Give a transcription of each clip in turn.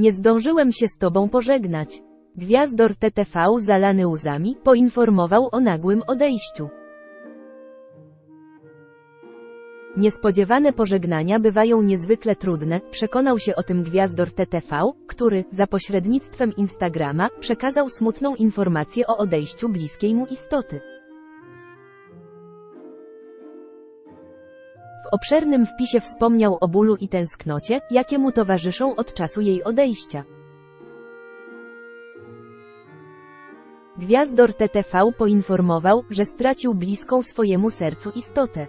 Nie zdążyłem się z tobą pożegnać. Gwiazdor TTV zalany łzami poinformował o nagłym odejściu. Niespodziewane pożegnania bywają niezwykle trudne, przekonał się o tym gwiazdor TTV, który, za pośrednictwem Instagrama, przekazał smutną informację o odejściu bliskiej mu istoty. W obszernym wpisie wspomniał o bólu i tęsknocie, jakie mu towarzyszą od czasu jej odejścia. Gwiazdor TTV poinformował, że stracił bliską swojemu sercu istotę.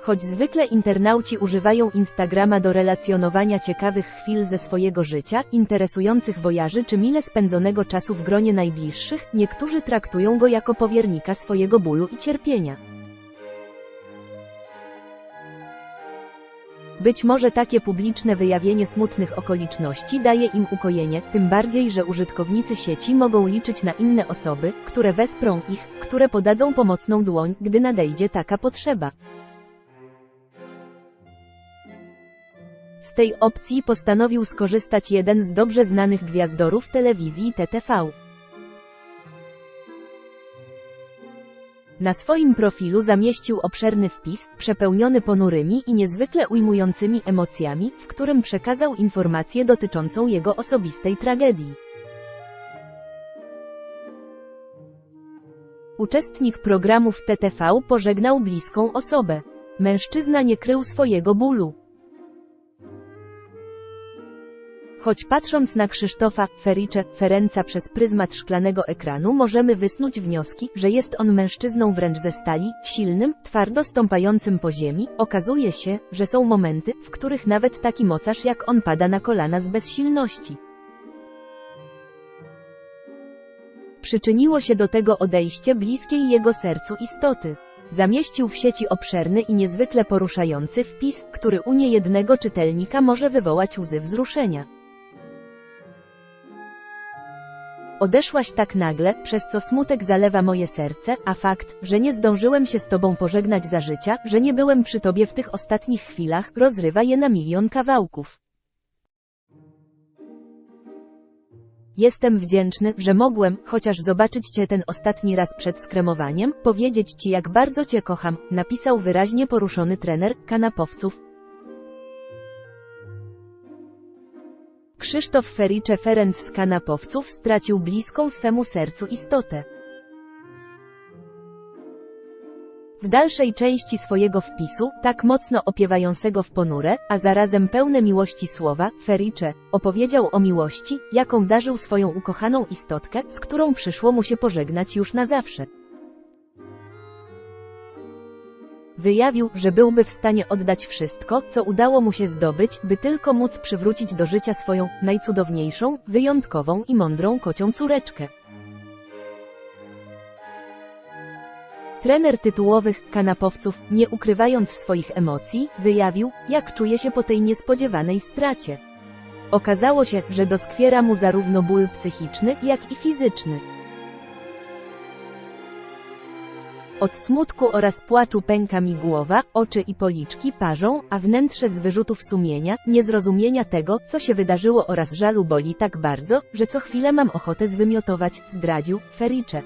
Choć zwykle internauci używają Instagrama do relacjonowania ciekawych chwil ze swojego życia, interesujących wojaży czy mile spędzonego czasu w gronie najbliższych, niektórzy traktują go jako powiernika swojego bólu i cierpienia. Być może takie publiczne wyjawienie smutnych okoliczności daje im ukojenie, tym bardziej, że użytkownicy sieci mogą liczyć na inne osoby, które wesprą ich, które podadzą pomocną dłoń, gdy nadejdzie taka potrzeba. Z tej opcji postanowił skorzystać jeden z dobrze znanych gwiazdorów telewizji TTV. Na swoim profilu zamieścił obszerny wpis, przepełniony ponurymi i niezwykle ujmującymi emocjami, w którym przekazał informację dotyczącą jego osobistej tragedii. Uczestnik programów TTV pożegnał bliską osobę. Mężczyzna nie krył swojego bólu. Choć patrząc na Krzysztofa Fericze Ferenca przez pryzmat szklanego ekranu możemy wysnuć wnioski, że jest on mężczyzną wręcz ze stali, silnym, twardo stąpającym po ziemi, okazuje się, że są momenty, w których nawet taki mocarz jak on pada na kolana z bezsilności. Przyczyniło się do tego odejście bliskiej jego sercu istoty. Zamieścił w sieci obszerny i niezwykle poruszający wpis, który u niejednego czytelnika może wywołać łzy wzruszenia. Odeszłaś tak nagle, przez co smutek zalewa moje serce, a fakt, że nie zdążyłem się z tobą pożegnać za życia, że nie byłem przy tobie w tych ostatnich chwilach, rozrywa je na milion kawałków. Jestem wdzięczny, że mogłem, chociaż zobaczyć Cię ten ostatni raz przed skremowaniem, powiedzieć Ci jak bardzo Cię kocham, napisał wyraźnie poruszony trener kanapowców. Krzysztof Fericze Ferenc z kanapowców stracił bliską swemu sercu istotę. W dalszej części swojego wpisu, tak mocno opiewającego w ponure, a zarazem pełne miłości słowa, Fericze opowiedział o miłości, jaką darzył swoją ukochaną istotkę, z którą przyszło mu się pożegnać już na zawsze. Wyjawił, że byłby w stanie oddać wszystko, co udało mu się zdobyć, by tylko móc przywrócić do życia swoją, najcudowniejszą, wyjątkową i mądrą kocią córeczkę. Trener tytułowych kanapowców, nie ukrywając swoich emocji, wyjawił, jak czuje się po tej niespodziewanej stracie. Okazało się, że doskwiera mu zarówno ból psychiczny, jak i fizyczny. Od smutku oraz płaczu pęka mi głowa, oczy i policzki parzą, a wnętrze z wyrzutów sumienia, niezrozumienia tego, co się wydarzyło oraz żalu boli tak bardzo, że co chwilę mam ochotę zwymiotować, zdradził Fericze.